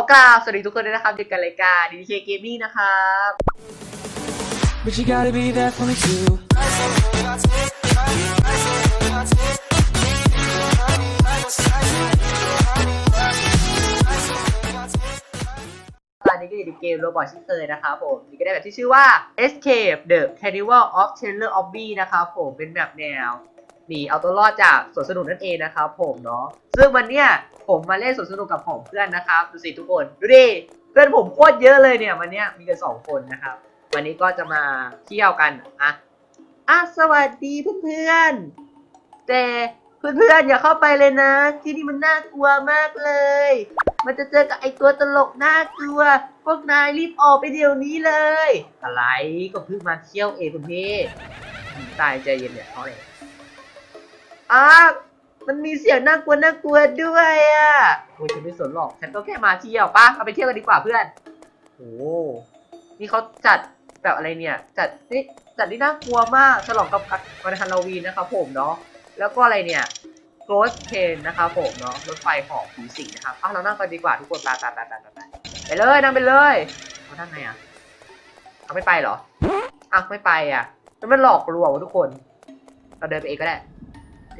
อกราบสวัสดีทุกคนด้วยนะครับอยู่กันรายการ DK Gaming นะครับ But you gotta be there for me too. ตอนนี้ก็อยู่ในเกมโรบอทเช่นเคยนะครับผมนี่ก็ได้แบบที่ชื่อว่า Escape the Carnival of Terror of B นะครับผมเป็นแบบแนว หนีเอาตัวรอดจากสวนสนุกนั่นเองนะครับผมเนาะซึ่งวันเนี้ยผมมาเล่นสวนสนุกกับของเพื่อนนะครับดูสิทุกคนดูดิเพื่อนผมโคตรเยอะเลยเนี่ยวันเนี้ยมีกันสองคนนะครับ วันนี้ก็จะมาเที่ยวกันอะอะสวัสดีเพื่อนๆแต่เพื่อนๆอย่าเข้าไปเลยนะ ที่นี่มันน่ากลัวมากเลย มันจะเจอกับไอตัวตลกน่ากลัว พวกนายรีบออกไปเดี๋ยวนี้เลย อะไรก็เพิ่งมาเที่ยวเองคุณพี่ตายใจเย็นเนี่ยเขาเลย อ้ามันมีเสียงน่ากลัวน่ากลัวด้วยอะโอ้ยฉันไม่สนหรอก ฉันก็แค่มาเที่ยวป้าเราไปเที่ยวกันดีกว่าเพื่อน โอ้นี่เขาจัดแบบอะไรเนี่ย จัดนี่จัดที่น่ากลัวมากฉลองกับวันฮาโลวีนนะครับผมเนาะ แล้วก็อะไรเนี่ย Ghost Train นะครับผมเนาะ รถไฟหอบผีสิงนะครับอ้าวเรานั่งกันดีกว่าทุกคนไปไปไปไปไปไปไปเลยนั่งไปเลยเขานั่งไงอะเขาไม่ไปเหรออ้าวไม่ไปอะมันหลอกลวงทุกคน เราเดินไปเองก็ได้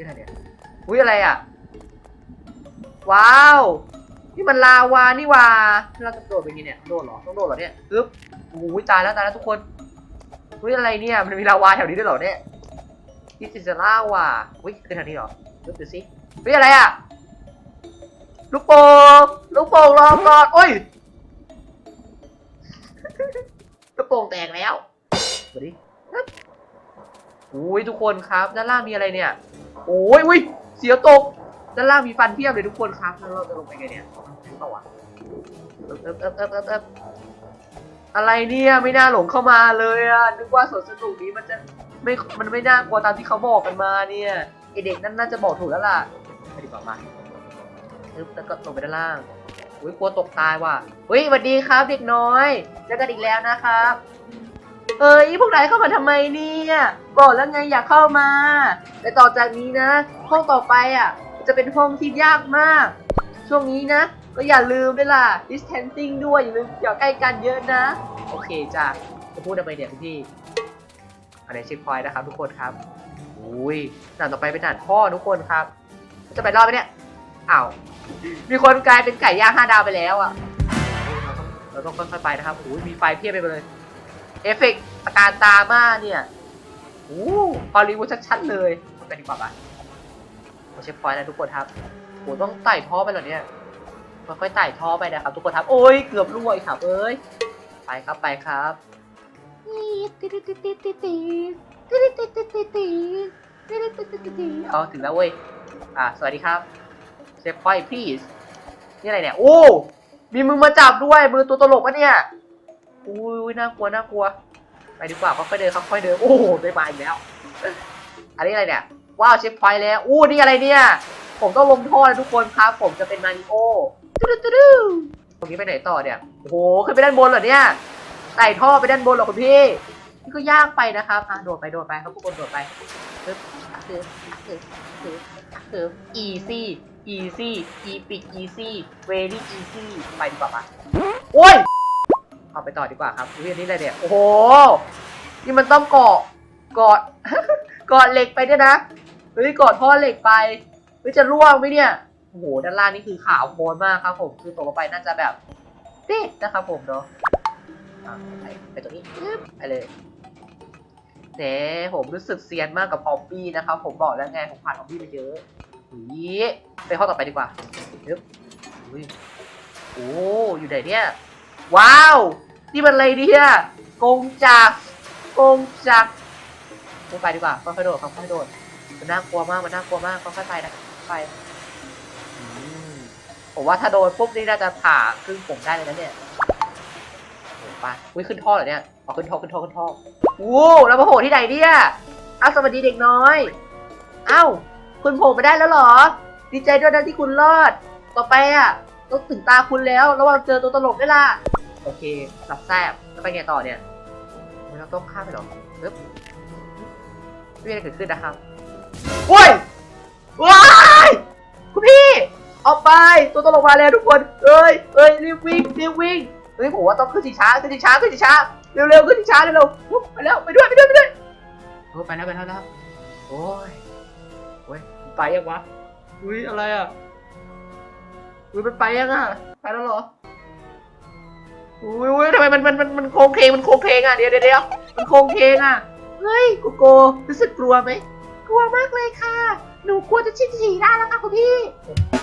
ที่ไหนเนี่ย อุ้ยอะไรอะ ว้าว นี่มันลาวานี่ว่าเราจะโดดไปไงเนี่ย โดดเหรอ ต้องโดดเหรอเนี่ยปึ๊บโอ้ยตายแล้วตายแล้วทุกคน อุ้ยอะไรเนี่ย มันมีลาวาแถวนี้ด้วยเหรอเนี่ยนี่สิจะลาว่ะอุ้ยคือทางนี้เหรอปึ๊บดูสิเฮ้ยอะไรอะ ลูกโป่ง ลูกโป่งรอก่อนโอ้ย ลูกโป่งแตกแล้วดูดิปึ๊บ อุ้ยทุกคนครับ ด้านล่างมีอะไรเนี่ยโอ้ยอุ้ยเสียวตก ด้านล่างมีฟันเพียบเลยทุกคนครับแล้วเราจะลงไปไงเนี่ยถึงเปล่าวะเอิบเอิบเอิบเอิบเอิบอะไรเนี่ยไม่น่าหลงเข้ามาเลยอะนึกว่าสวนสนุกนี้มันจะไม่มันไม่น่ากลัวตามที่เขาบอกกันมาเนี่ยไอเด็กนั่นน่าจะบอกถูกแล้วล่ะไปดีกว่ามาเอิบแล้วก็ลงไปด้านล่าง อุ้ยกลัวตกตายว่ะ อุ้ยสวัสดีครับเด็กน้อย เจอกันอีกแล้วนะครับ เอ้ยพวกนายเข้ามาทำไมเนี่ยบอกแล้วไงอยากเข้ามา แต่ต่อจากนี้นะ ห้องต่อไปอะ จะเป็นห้องที่ยากมาก ช่วงนี้นะ ก็อย่าลืมด้วยล่ะ distancing ด้วยอย่าลืมอย่าใกล้กันเยอะนะ โอเคจ้ะจะพูดทำไมเนี่ยคุณพี่อันนี้เช็คพอยต์นะครับทุกคนครับอุ้ยด่านต่อไปเป็นด่านข้อทุกคนครับ จะไปรอดไหมเนี่ยอ้าวมีคนกลายเป็นไก่ย่างห้าดาวไปแล้วอะเราต้องเราต้องค่อยๆไปนะครับอุ้ยมีไฟเพียบไปเลยเอฟเฟกต์ ตะการตามาเนี่ยโอ้ฮอลลีวูดชัดๆเลยไปดีกว่าปะเช็คพอยต์แล้วทุกคนครับโหต้องไต่ท่อไปเหรอเนี่ยค่อยๆไต่ท่อไปนะครับทุกคนครับ โอ้ยเกือบรั่วอีกครับเอ้ย ไปครับไปครับเอาถึงแล้วเว้ย อะสวัสดีครับเช็คพอยต์ please นี่อะไรเนี่ย โอ้ มีมือมาจับด้วย มือตัวตลกปะเนี่ย อุ้ยน่ากลัวน่ากลัว ไปดีกว่าค่อยๆเดินค่อยๆเดินโอ้โหได้มาอีกแล้ว อันนี้อะไรเนี่ยว้าวเช็คพอยต์แล้วอู้นี่อะไรเนี่ย ผมต้องลงท่อแล้วทุกคนครับ ผมจะเป็นมาริโอตุ๊ดตุ๊ดตุ๊ดตรงนี้ไปไหนต่อเนี่ยโอ้โหขึ้นไปด้านบนเหรอเนี่ยไต่ท่อไปด้านบนเหรอคุณพี่นี่ก็ยากไปนะครับอะโดดไปโดดไปครับทุกคนโดดไปปึ๊บคือคือคือคือ easy easy epic easy very easy ไปดีกว่าปะโอ้ย เอาไปต่อดีกว่าครับเรื่องนี้อะไรเนี่ย โอ้โห นี่มันต้องเกาะเกาะเกาะเหล็กไปด้วยนะเฮ้ยเกาะท่อเหล็กไปเฮ้ยจะร่วงไหมเนี่ยโอ้โหด้านล่างนี่คือขาวโพลนมากครับผมคือตกลงไปน่าจะแบบเด็ดนะครับผมเนาะไปไปตรงนี้ไปเลยเน่ผมรู้สึกเซียนมากกับฮอบบี้นะครับผมบอกแล้วไงผมผ่านฮอบบี้มาเยอะหีไปข้อต่อไปดีกว่าปึ๊บอุ้ยโอ้อยู่ไหนเนี่ย ว้าว นี่มันอะไรเนี่ยกงจักรกงจักรไม่ไปดีกว่าค่อยๆโดดค่อยๆโดดมันน่ากลัวมากมันน่ากลัวมากค่อยๆไปนะไปอืมผมว่าถ้าโดนปุ๊บนี่น่าจะผ่าครึ่งผมได้เลยนะเนี่ยโอ้ไปอุ้ยขึ้นท่อเหรอเนี่ยเอาขึ้นท่อขึ้นท่อขึ้นท่อวู้แล้วมาโผล่ที่ไหนเนี่ยอ้าวสวัสดีเด็กน้อยเอ้าคุณโผล่มาได้แล้วเหรอ ดีใจด้วยนะที่คุณรอด ต่อไปอะต้องถึงตาคุณแล้ว ระวังเจอตัวตลกด้วยล่ะ โอเครับแซบแล้วไปไงต่อเนี่ยเราต้องข้ามไปเหรอปึ๊บไม่มีอะไรเกิดขึ้นนะครับโอ้ยว้ายคุณพี่เอาไปตัวตลกมาแล้วทุกคนเอ้ยเอ้ยรีบวิ่งรีบวิ่งเฮ้ยผมว่าต้องขึ้นสีช้าขึ้นสีช้าขึ้นสีช้าเร็วๆขึ้นสีช้าเร็วๆปุ๊บไปแล้วไปด้วยไปด้วยไปด้วยเออไปแล้วไปแล้วแล้วโอ้ยโอ้ยมันไปยังวะอุ้ยอะไรอะอุ้ยมันไปยังอะไปแล้วเหรอ อุ้ยอุ้ยทำไมมันมันมันมันโค้งเคงมันโค้งเคงอะเดี๋ยวเดี๋ยวเดี๋ยวมันโค้งเคงอะเฮ้ยโกโก้รู้สึกกลัวไหมกลัวมากเลยค่ะ หนูกลัวจะฉีดฉี่ได้แล้วค่ะคุณพี่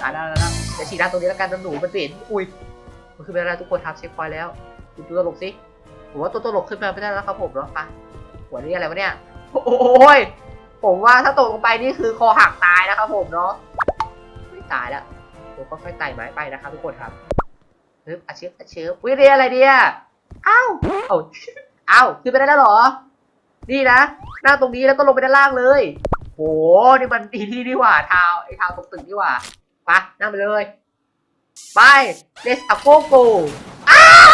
อ่าได้แล้วนะเดี๋ยวฉีดได้ตรงนี้แล้วกันนะหนูมันเปลี่ยนอุ้ยมันคือเป็นอะไรทุกคนครับเช็คพอยแล้วดูตัวตลกสิผมว่าตัวตลกขึ้นมาไม่ได้แล้วครับผมเนาะปะหัวนี่อะไรวะเนี่ยโอ้ยผมว่าถ้าตกลงไปนี่คือคอหักตายนะครับผมเนาะไม่ตายแล้วผมก็ค่อยไต่ไม้ไปนะครับทุกคนครับึบอาชิบอาชิบวิเรียอะไรเนี่ยอ้าวเอ้าเอ้าขึ้นไปได้แล้วหรอ นี่นะนั่งตรงนี้แล้วก็ลงไปด้านล่างเลย โห นี่มันดีที่นี่หว่าทาวไอ้ทาวตรงตึกนี่หว่าไปะนั่งไปเลย ไป let's go go อ้าว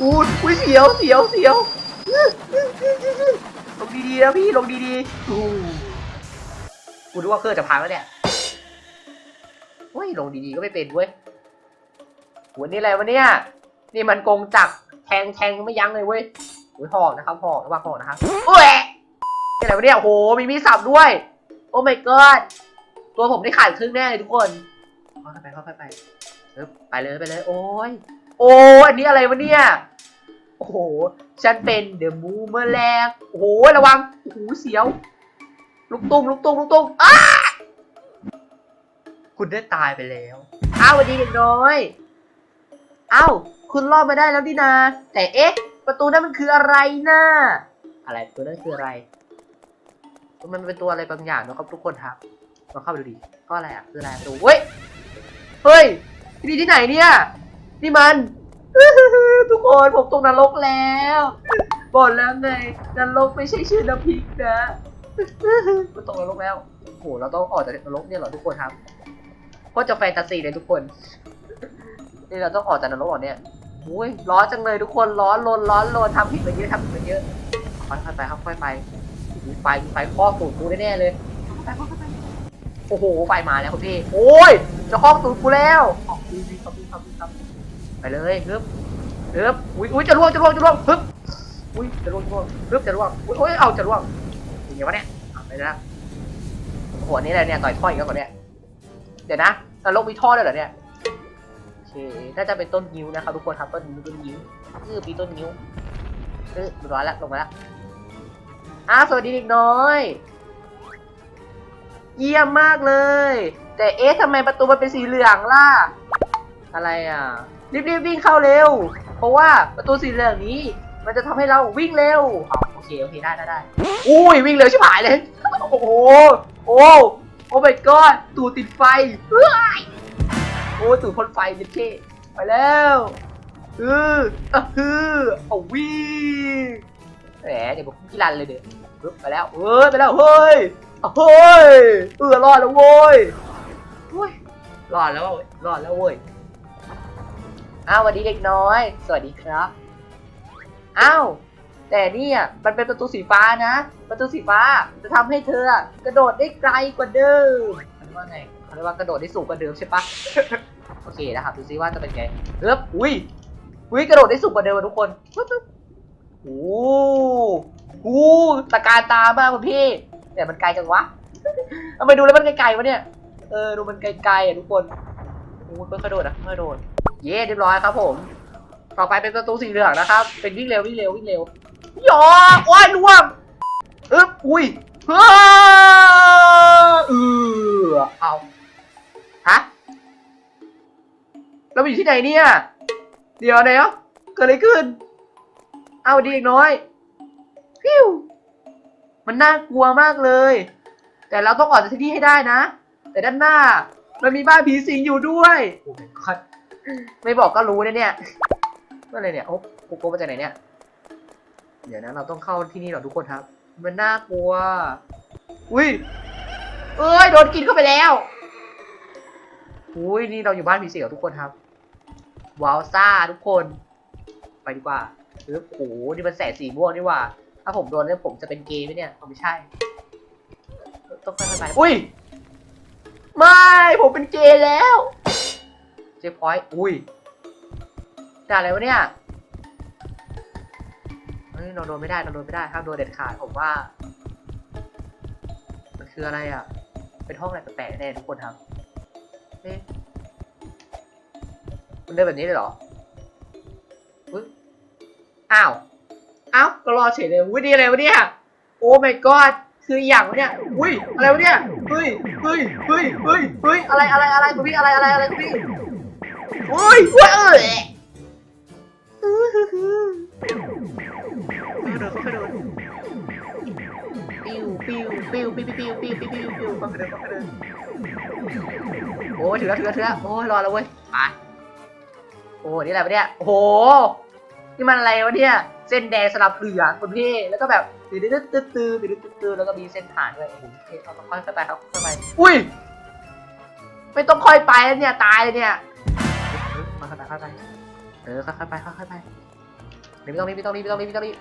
อู้อุ้ยเสียวเสียวเสียวลงดีๆนะพี่ลงดีๆอู้กูนึกว่าเครื่องจะพังแล้วเนี่ย เฮ้ยลงดีๆก็ไม่เป็นเว้ยหัวนี่อะไรวะเนี่ย นี่มันกงจักแทงแทงไม่ยั้งเลยเว้ยโอ้ยหอกนะครับหอกระวังหอกนะครับโอ้ยนี่อะไรวะเนี่ยโหมีมีสับด้วย โอ้ my god ตัวผมได้ขาดครึ่งแน่เลยทุกคนค่อยๆไปค่อยๆไปเออไปเลยไปเลย โอ้ยโอ้อันนี้อะไรวะเนี่ยโอ้โหฉันเป็นเดอะมูเมอร์แรงโอ้โหระวังโอ้โหเสียว ลูกตุ้มลูกตุ้มลูกตุ้มอ้า คุณได้ตายไปแล้วอ้าวสวัสดีเด็กน้อยอ้าวคุณรอดมาได้แล้วดินา แต่เอ๊ะ ประตูนั้นมันคืออะไรนะอะไรประตัวนั้นคืออะไร มันเป็นตัวอะไรบางอย่างนะครับทุกคนครับลองเข้าไปดูดิก็อะไรอะคืออะไรประตูเฮ้ยเฮ้ยนี่ที่ไหนเนี่ยนี่มันทุกคนผมตกนรกแล้วบอกแล้วไงนรกไม่ใช่ชื่อน้ำพริกนะมันตกนรกแล้วโอ้โหเราต้องออกจากนรกเนี่ยเหรอทุกคนครับ ก็จะแฟนตาซีเลยทุกคน นี่เราต้องออกจากนรกเหรอเนี่ยอุ้ยร้อนจังเลยทุกคนร้อนลนร้อนลนทำผิดมาเยอะทำผิดมาเยอะค่อยๆไปค่อยๆไปมีไฟมีไฟข้อสูตรกูแน่ๆเลยไปค่อยๆไปโอ้โหไฟมาแล้วคุณพี่โอ้ยจะคล้อสูตรกูแล้วออกดีดีครับดีครับดีครับไปเลยฮึบฮึบอุ้ยอุ้ยจะร่วงจะร่วงจะร่วงฮึบอุ้ยจะร่วงจะร่วงฮึบจะร่วงอุ้ยอุ้ยเอาจะร่วงอย่างเงี้ยวะเนี่ยเอาไปนะหัวนี้อะไรเนี่ยต่อยท่ออีกแล้วก่อนเนี่ย ดี๋ยวนะนรกมีท่อด้วยเหรอเนี่ยโอเคน่าจะเป็นต้นนิ้วนะครับทุกคนครับต้นนิ้วต้นนิ้วคือมีต้นนิ้วคือร้อยแล้วลงมาแล้วอ้าวสวัสดีเด็กน้อย เยี่ยมมากเลย แต่เอ๊ะทำไมประตูมันเป็นสีเหลืองล่ะ อะไรอะ รีบๆวิ่งเข้าเร็ว เพราะว่าประตูสีเหลืองนี้ มันจะทำให้เราวิ่งเร็วอ๋อโอเคโอเคได้ได้ได้อุ้ยวิ่งเร็วชิบหายเลย โอ้โหโอ้ โอ้ my god ตูติดไฟเฮ้ยโอ้ตูพ่นไฟเจ็ดเคไปแล้วเออเออฮือเอาวิ่งแหมเดี๋ยวผมกีรันเลยเดี๋ยวไปแล้วเฮ้ยไปแล้วเฮ้ยเฮ้ยเออรอดแล้วโว้ยโอ้ยรอดแล้วเว้ยรอดแล้วเว้ยอ้าวสวัสดีเด็กน้อย สวัสดีครับ อ้าว แต่เนี่ยมันเป็นประตูสีฟ้านะ ประตูสีฟ้าจะทำให้เธอกระโดดได้ไกลกว่าเดิมเขาเรียกว่าไงเขาเรียกว่ากระโดดได้สูงกว่าเดิมใช่ปะโอเคนะครับดูซิว่าจะเป็นไงเอ๊บอุ้ยอุ้ยกระโดดได้สูงกว่าเดิมทุกคนปึ๊บปึ๊บโอ้โหตะการตามากคุณพี่ แต่มันไกลจังวะทำไมดูแล้วมันไกลๆวะเนี่ยเออดูมันไกลๆอะทุกคนโอ้ยค่อยๆโดดนะค่อยๆโดดเย้เรียบร้อยครับผม ต่อไปเป็นประตูสีเหลืองนะครับ เป็นวิ่งเร็ววิ่งเร็ววิ่งเร็ว หยอโอ้ยล่วงอึ๊บอุ้ยเฮ้อเออเอาฮะเราอยู่ที่ไหนเนี่ย เดี๋ยวเดี๋ยวเกิดอะไรขึ้น เอาดีอีกน้อยพิวมันน่ากลัวมากเลย แต่เราต้องออกจากที่นี่ให้ได้นะ แต่ด้านหน้า มันมีบ้านผีสิงอยู่ด้วยโอ้ my god ไม่บอกก็รู้นะเนี่ยว่าอะไรเนี่ยโอ้โกโก้มาจากไหนเนี่ย เดี๋ยวนะเราต้องเข้าที่นี่เหรอทุกคนครับ มันน่ากลัว อุ้ย เอ้ยโดนกินเข้าไปแล้วอุ้ยนี่เราอยู่บ้านผีสิงเหรอทุกคนครับ ว้าวซ่าทุกคน ไปดีกว่าเออโอ้โหนี่มันแสงสีม่วงนี่หว่า ถ้าผมโดนเนี่ยผมจะเป็นเกย์ไหมเนี่ยเอาไม่ใช่ ต้องค่อยๆไปอุ้ย ไม่ ผมเป็นเกย์แล้ว เจฟพอยต์อุ้ยด่าอะไรวะเนี่ย เฮ้ยเราโดนไม่ได้เราโดนไม่ได้ห้ามโดนเด็ดขาดผมว่า มันคืออะไรอะ เป็นห้องอะไรแปลกๆแน่ทุกคนครับเอ๊ะมันเดินแบบนี้เลยเหรออุ๊ยอ้าว อ้าว ก็รอเฉยเลยอุ้ยดีอะไรวะเนี่ย โอ้ my god คืออย่างวะเนี่ย อุ้ย อะไรวะเนี่ยเฮ้ยเฮ้ยเฮ้ยเฮ้ยเฮ้ยอะไรอะไรอะไรกูพี่อะไรอะไรอะไรกูพี่อุ้ยว้าวเอ้ย ปิ้วปิ้วปิ้วปิ้วปิ้วปิ้วปิ้วปิ้วปิ้วปเดินเข้าไปเดินโอ้ยถึงแล้วถึงแล้วถึงแล้วโอ้ยรอแล้วเว้ยไปโอ้นี่อะไรวะเนี่ยโอ้โหนี่มันอะไรวะเนี่ยเส้นแดงสลับเหลืองคุณพี่แล้วก็แบบตื้อตื้อตื้อตื้อตื้อตื้อตื้อแล้วก็มีเส้นผ่านด้วยโอ้โหเคเอาต้องค่อยๆไปครับค่อยๆไปอุ้ยไม่ต้องค่อยไปแล้วเนี่ยตายเลยเนี่ยเออค่อยๆไปค่อยๆไปเออค่อยๆไปค่อยๆไปไม่ต้องรีบไม่ต้องรีบไม่ต้องรีบไม่ต้องรีบ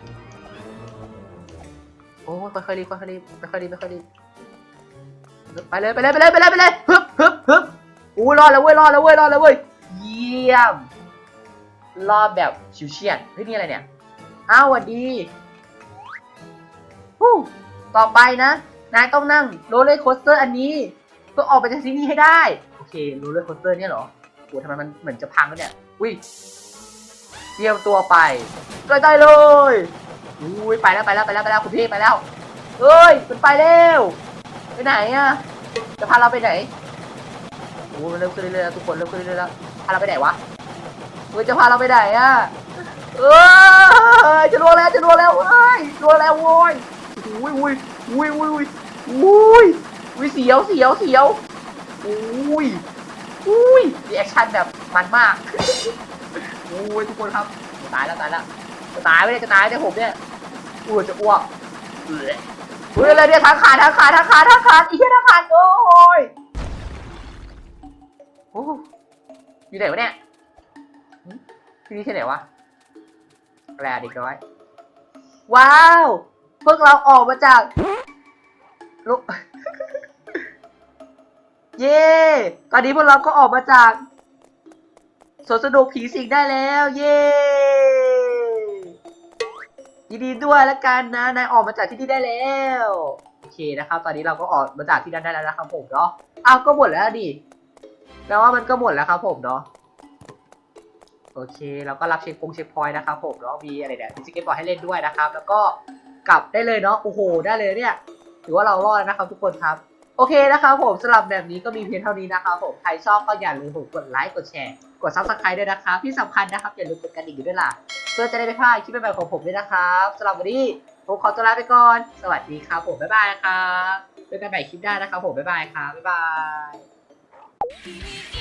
โอ้ค่อยๆรีบค่อยๆรีบค่อยๆรีบค่อยๆรีบไปเลยไปเลยไปเลยไปเลยไปเลยฮึบฮึบฮึบอู้รอดแล้วเว้ยรอดแล้วเว้ยรอดแล้วเว้ยเยี่ยมรอบแบบชิวเฉียดเฮ้ยนี่อะไรเนี่ยอ้าวสวัสดีฮู้ต่อไปนะนายต้องนั่งโรลเลอร์โคสเตอร์อันนี้เพื่อออกไปจากที่นี่ให้ได้โอเคโรลเลอร์โคสเตอร์เนี่ยเหรอโหทำไมมันเหมือนจะพังแล้วเนี่ยอุ้ยเตรียมตัวไปก็ได้เลย อุ้ยไปแล้วไปแล้วไปแล้วไปแล้วคุณพี่ไปแล้วเฮ้ยมันไปแล้วไปไหนอะจะพาเราไปไหนโอ้มันเริ่มขึ้นเรื่อยๆแล้วทุกคนเริ่มขึ้นเรื่อยๆแล้วพาเราไปไหนวะเฮ้ยจะพาเราไปไหนอะเอ้ยจะรัวแล้วจะรัวแล้วเอ้ยรัวแล้วโว้ยอุ้ยอุ้ยอุ้ยอุ้ยอุ้ยอุ้ยอุ้ยเสียวเสียวเสียวอุ้ยอุ้ยรีแอคชั่นแบบมันมากอุ้ยทุกคนครับตายแล้วตายแล้ว จะตายไม่ได้จะตายเนี่ผมเนี่ยอุ้จะอ้วกเอ้ยอุ้ยอะไรเนี่ยทางขาดทางขาดทางขาดทางขาดอีกแค่ทางขาดโอ้ยโอ้อยู่ไหนวะเนี่ยที่นี่ที่ไหนวะแปลเด็กน้อย ว้าว พวกเราออกมาจากลุกเย้ตอนนี้พวกเราก็ออกมาจากสวนสนุกผีสิงได้แล้ว เย้ ยินดีด้วยแล้วกันนะ นายออกมาจากที่นี่ได้แล้ว โอเคนะครับ ตอนนี้เราก็ออกมาจากที่นั่นได้แล้วนะครับผมเนาะ อ้าว ก็หมดแล้วดิ แปลว่ามันก็หมดแล้วครับผมเนาะ โอเค เราก็รับเช็คพงเช็คพอยต์นะครับผมเนาะ มีอะไรเนี่ยมีสเก็ตบอร์ดให้เล่นด้วยนะครับ แล้วก็กลับได้เลยเนาะ โอ้โห ได้เลยเนี่ย ถือว่าเรารอดแล้วนะครับทุกคนครับ โอเคนะครับผมสำหรับแบบนี้ก็มีเพียงเท่านี้นะคะผมใครชอบก็อย่าลืมกดไลค์กดแชร์กดซับสไครต์ด้วยนะครับที่สำคัญนะครับอย่าลืมกดกระดิ่งด้วยล่ะเพื่อจะได้ไม่พลาดคลิปใหม่ๆของผมด้วยนะครับสำหรับวันนี้ผมขอตัวลาไปก่อน สวัสดีครับผมบ๊ายบายครับเจอกันใหม่คลิปหน้านะครับผมบ๊ายบายครับบ๊ายบาย